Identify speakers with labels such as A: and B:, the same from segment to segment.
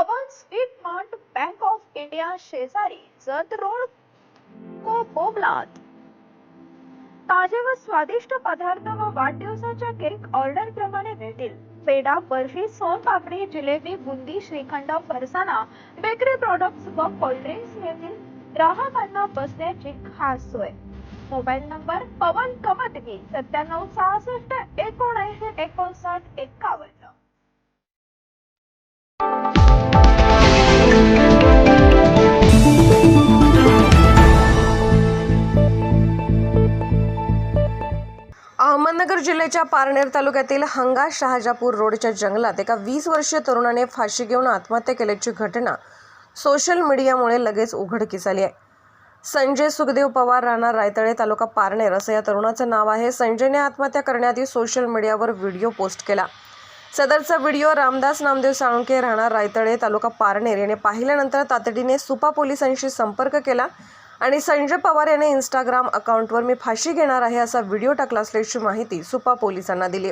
A: Pawan sweet mart bank of India शेजारी Jat road को बोबलात ताजे व स्वादिष्ट पदार्थ व वाढदिवसाच्या केक ऑर्डर प्रमाणे मिळतील पेढा बर्फी सोनपापडी जिलेबी बुंदी श्रीखंड फरसाणा बेकरी प्रोडक्ट्स व कोल्ड्रिंक्स मिळतील. ग्राहकांना बसण्याची खास सोय. मोबाईल नंबर पवन कमतगी सत्त्याण्णव सहासष्ट एकोण
B: अहमदनगर जिल्ह्याच्या पारनेर तालुक्यातील हंगा शहाजापूर रोडच्या जंगलात एका वीस वर्षीय तरुणाने फाशी घेऊन आत्महत्या केल्याची घटना सोशल मीडियामुळे लगेच उघडकीस आली आहे. संजय सुखदेव पवार राहणार रायतळे तालुका पारनेर असं या तरुणाचं नाव आहे. संजयने आत्महत्या करण्याआधी सोशल मीडियावर व्हिडिओ पोस्ट केला. सदरचा व्हिडिओ रामदास नामदेव साळुंके राहणार रायतळे तालुका पारनेर याने पाहिल्यानंतर तातडीने सुपा पोलिसांशी संपर्क केला. आणि संजय पवार याने इंस्टाग्राम अकाउंटवर मी फाशी घेणार आहे असा व्हिडिओ टाकला असल्याची माहिती सुपा पोलिसांना दिली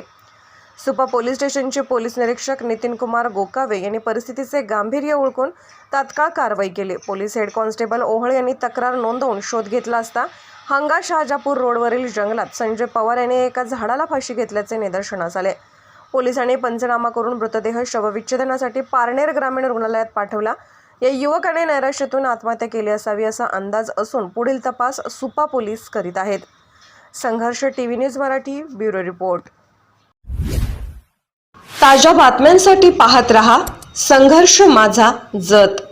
B: सुपा पोलीस स्टेशनचे पोलीस निरीक्षक नितीन कुमार गोकावे यांनी परिस्थितीचे गांभीर्य ओळखून तात्काळ कारवाई केली. पोलीस हेड कॉन्स्टेबल ओहळ यांनी तक्रार नोंदवून शोध घेतला असता हंगा शहाजापूर रोडवरील जंगलात संजय पवार यांनी एका झाडाला फाशी घेतल्याचे निदर्शनास आले. पोलिसांनी पंचनामा करून मृतदेह शवविच्छेदनासाठी पारनेर ग्रामीण रुग्णालयात पाठवला. या युवकाने नैराश्यातून आत्महत्या केली असावी असा अंदाज असून पुढील तपास सुपा पोलीस करीत आहेत. Sangharsh TV news Marathi bureau report. ताज्या बातम्यांसाठी पाहत रहा संघर्ष माझा जत.